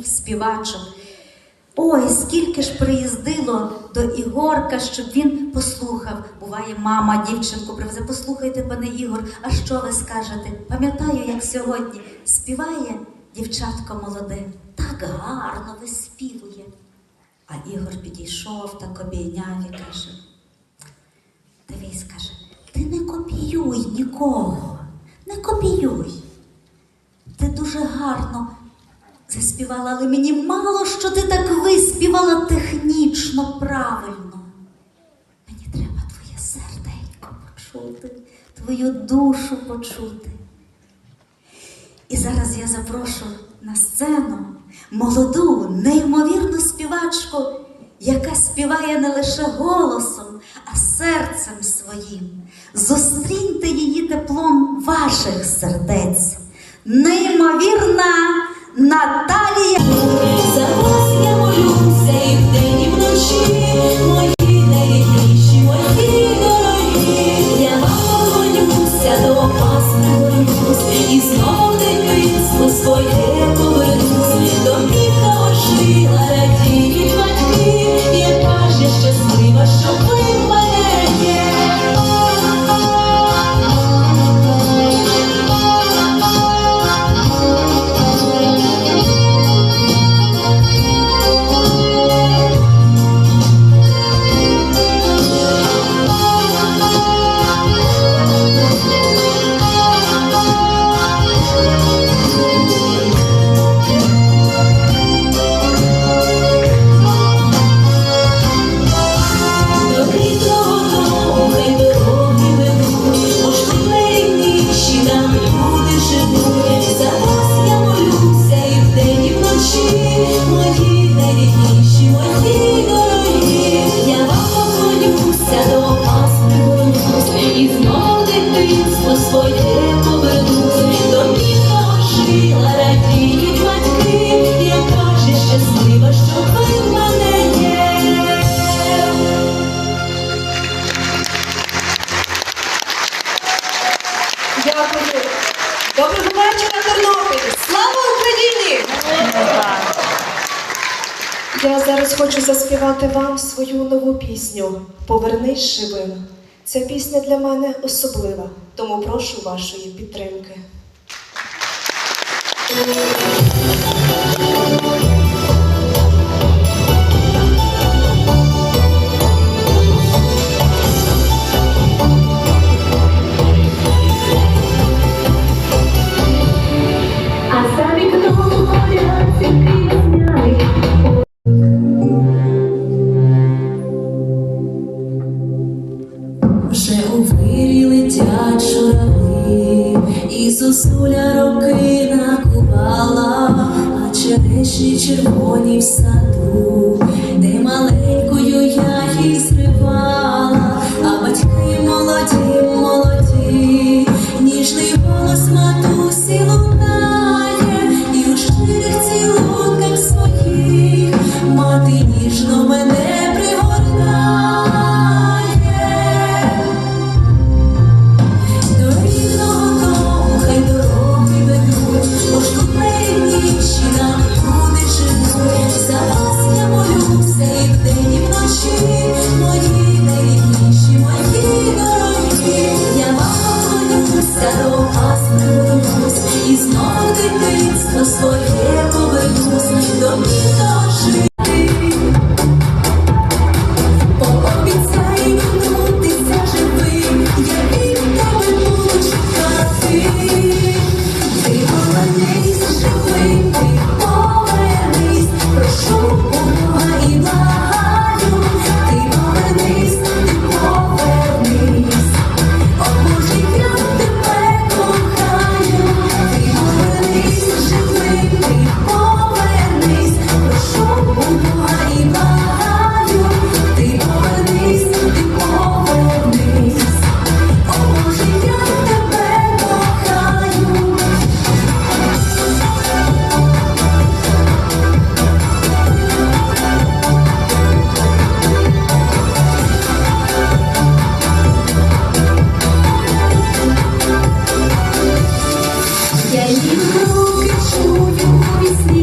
співачок. Ой, скільки ж приїздило до Ігорка, щоб він послухав. Буває, мама дівчинку привезе, послухайте, пане Ігор, а що ви скажете? Пам'ятаю, як сьогодні співає дівчатко молоде, так гарно виспівує. А Ігор підійшов так обійняв і каже: Дивись, каже, ти не копіюй нікого, не копіюй. Ти дуже гарно заспівала, але мені мало що ти так виспівала технічно правильно. Мені треба твоє серденько почути, твою душу почути. І зараз я запрошу на сцену молоду, неймовірну співачку, яка співає не лише голосом, а серцем своїм. Зустріньте її теплом ваших сердець. Неймовірна Наталія. За вас я молюся і вдень, і вночі, мої найрідніші, мої дорогі. Я вам поклонюся, до вас пригорнусь, і знову заспівати вам свою нову пісню Повернись живим. Ця пісня для мене особлива, тому прошу вашої підтримки. Червоні в Знову ти руки чую весні.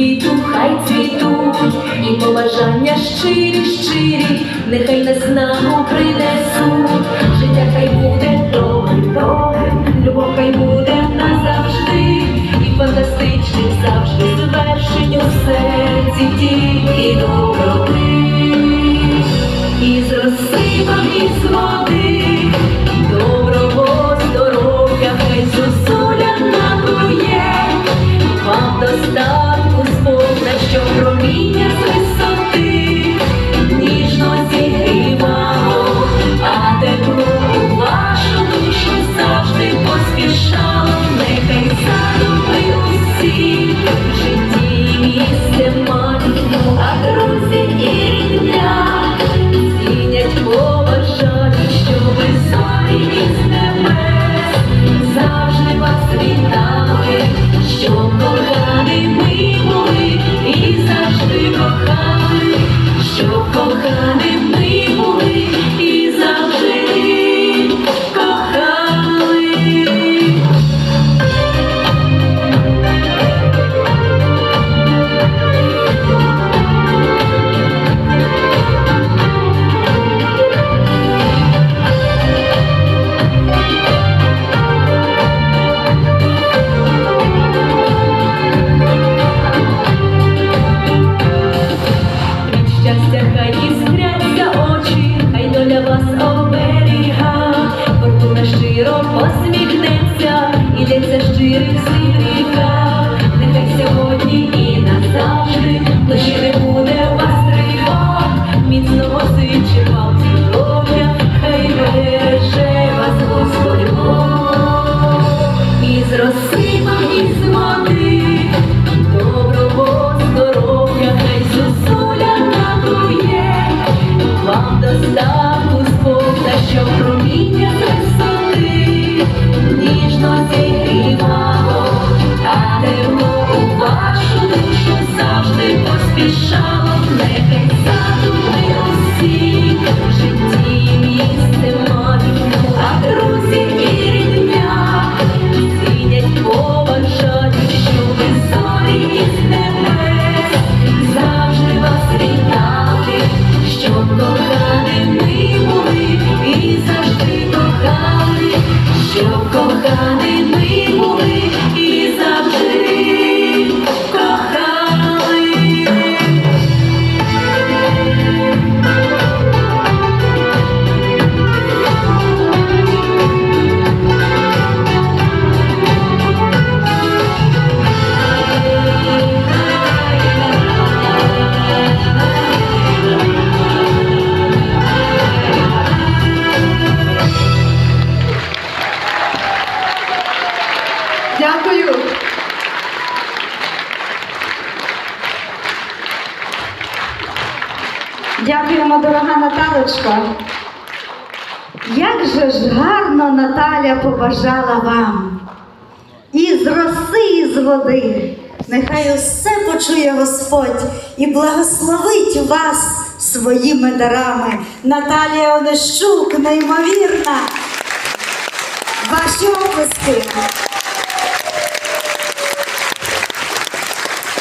Світу, хай цвітуть, і побажання щирі, щирі, нехай на снагу принесуть. Життя хай буде довгим, довгим, любов хай буде назавжди, і фантастичним завжди завершень у серці тільки доброти. І з роси вам із води, завжди поспішало, нехай задуми усі, в житті місце а друзі і рідня. Цінять що ви зорі із небес завжди вас вітали, щоб коханими були і завжди кохали, щоб коханими побажала вам. І з роси, і з води. Нехай усе почує Господь і благословить вас своїми дарами. Наталія Онищук, неймовірна. Ваші оплески.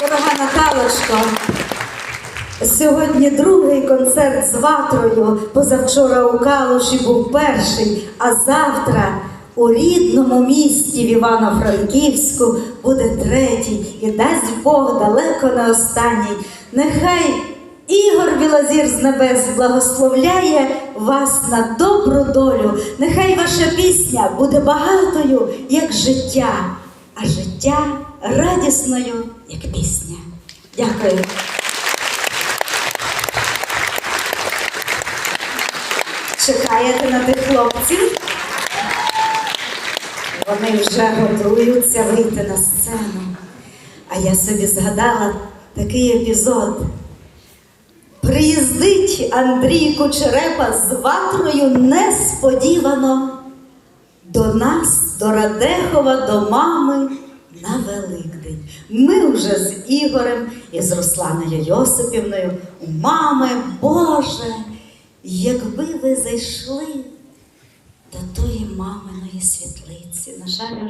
Дорога Наталочко, Сьогодні другий концерт з ватрою. Позавчора у Калуші був перший, а завтра у рідному місті в Івано-Франківську буде третій. І дасть Бог далеко не останній. Нехай Ігор Білозір з небес благословляє вас на добру долю. Нехай ваша пісня буде багатою, як життя, а життя радісною як пісня. Дякую. Чекаєте на тих хлопців? Вони вже готуються вийти на сцену. А я собі згадала такий епізод. Приїздить Андрій Кучерепа з ватрою несподівано до нас, до Радехова, до мами на Великдень. Ми вже з Ігорем і з Русланою Йосипівною мами, Боже, якби ви зайшли до тої маминої світлиці, на жаль,